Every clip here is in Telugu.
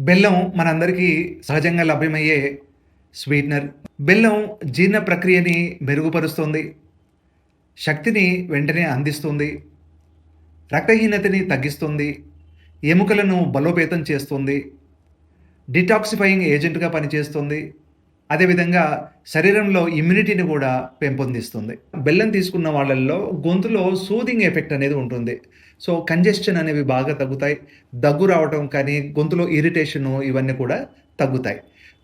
బెల్లం మనందరికీ సహజంగా లభ్యమయ్యే స్వీట్నర్. బెల్లం జీర్ణ ప్రక్రియని మెరుగుపరుస్తుంది. శక్తిని వెంటనే అందిస్తుంది. రక్తహీనతని తగ్గిస్తుంది. ఎముకలను బలోపేతం చేస్తుంది. డిటాక్సిఫైయింగ్ ఏజెంట్గా పనిచేస్తుంది. అదేవిధంగా శరీరంలో ఇమ్యూనిటీని కూడా పెంపొందిస్తుంది. బెల్లం తీసుకున్న వాళ్ళల్లో గొంతులో సూదింగ్ ఎఫెక్ట్ అనేది ఉంటుంది. సో కంజెస్షన్ అనేవి బాగా తగ్గుతాయి. దగ్గు రావటం కానీ గొంతులో ఇరిటేషను ఇవన్నీ కూడా తగ్గుతాయి.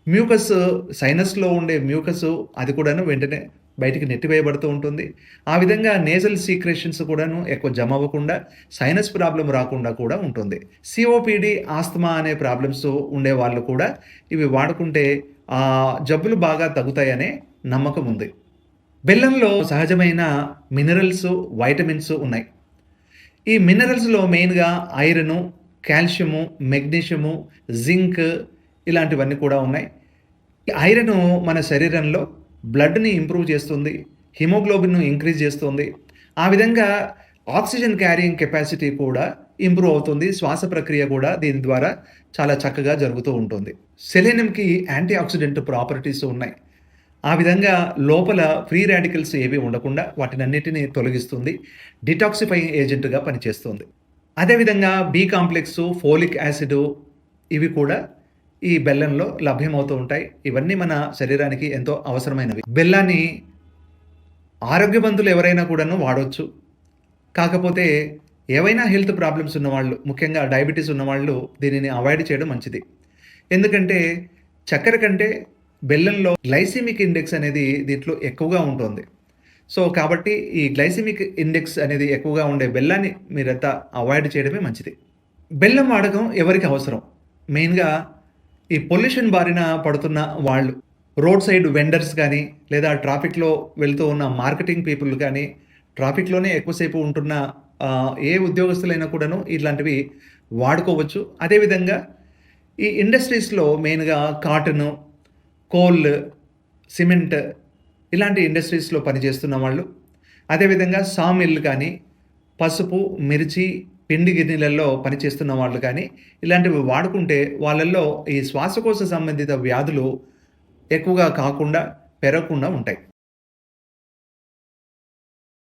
మ్యూకస్ సైనస్లో ఉండే మ్యూకస్ అది కూడాను వెంటనే బయటికి నెట్టివేయబడుతూ ఉంటుంది. ఆ విధంగా నేజల్ సీక్రెషన్స్ కూడాను ఎక్కువ జమ అవ్వకుండా సైనస్ ప్రాబ్లం రాకుండా కూడా ఉంటుంది. సిఓపిడి ఆస్తమా అనే ప్రాబ్లమ్స్ ఉండే వాళ్ళు కూడా ఇవి వాడుకుంటే జబ్బులు బాగా తగ్గుతాయనే నమ్మకం ఉంది. బెల్లంలో సహజమైన మినరల్స్ వైటమిన్స్ ఉన్నాయి. ఈ మినరల్స్లో మెయిన్గా ఐరను కాల్షియము మెగ్నీషియము జింక్ ఇలాంటివన్నీ కూడా ఉన్నాయి. ఈ ఐరన్ మన శరీరంలో బ్లడ్ని ఇంప్రూవ్ చేస్తుంది హిమోగ్లోబిన్ను ఇంక్రీజ్ చేస్తుంది. ఆ విధంగా ఆక్సిజన్ క్యారియింగ్ కెపాసిటీ కూడా ఇంప్రూవ్ అవుతుంది. శ్వాస ప్రక్రియ కూడా దీని ద్వారా చాలా చక్కగా జరుగుతూ ఉంటుంది. సెలేనియంకి యాంటీ ఆక్సిడెంట్ ప్రాపర్టీస్ ఉన్నాయి. ఆ విధంగా లోపల ఫ్రీ రాడికల్స్ ఏవి ఉండకుండా వాటినన్నిటిని తొలగిస్తుంది. డిటాక్సిఫైయింగ్ ఏజెంట్గా పనిచేస్తుంది. అదేవిధంగా బి కాంప్లెక్స్ ఫోలిక్ యాసిడ్ ఇవి కూడా ఈ బెల్లంలో లభ్యమవుతూ ఉంటాయి. ఇవన్నీ మన శరీరానికి ఎంతో అవసరమైనవి. బెల్లాన్ని ఆరోగ్యవంతులు ఎవరైనా కూడాను వాడవచ్చు కాకపోతే ఏవైనా హెల్త్ ప్రాబ్లమ్స్ ఉన్నవాళ్ళు ముఖ్యంగా డయాబెటీస్ ఉన్నవాళ్ళు దీనిని అవాయిడ్ చేయడం మంచిది. ఎందుకంటే చక్కెర కంటే బెల్లంలో గ్లైసిమిక్ ఇండెక్స్ అనేది దీంట్లో ఎక్కువగా ఉంటుంది. సో కాబట్టి ఈ గ్లైసిమిక్ ఇండెక్స్ అనేది ఎక్కువగా ఉండే బెల్లాన్ని మీరంతా అవాయిడ్ చేయడమే మంచిది. బెల్లం వాడకం ఎవరికి అవసరం? మెయిన్గా ఈ పొల్యూషన్ బారిన పడుతున్న వాళ్ళు రోడ్ సైడ్ వెండర్స్ కానీ లేదా ట్రాఫిక్లో వెళ్తూ ఉన్న మార్కెటింగ్ పీపుల్ కానీ ట్రాఫిక్లోనే ఎక్కువసేపు ఉంటున్న ఏ ఉద్యోగస్తులైనా కూడాను ఇట్లాంటివి వాడుకోవచ్చు. అదేవిధంగా ఈ ఇండస్ట్రీస్లో మెయిన్గా కాటన్ కోల్ సిమెంట్ ఇలాంటి ఇండస్ట్రీస్లో పనిచేస్తున్న వాళ్ళు. అదేవిధంగా సామిల్ కానీ పసుపు మిర్చి పిండి గిన్నెలలో పనిచేస్తున్న వాళ్ళు కానీ ఇలాంటివి వాడుకుంటే వాళ్ళల్లో ఈ శ్వాసకోశ సంబంధిత వ్యాధులు ఎక్కువగా కాకుండా పెరగకుండా ఉంటాయి.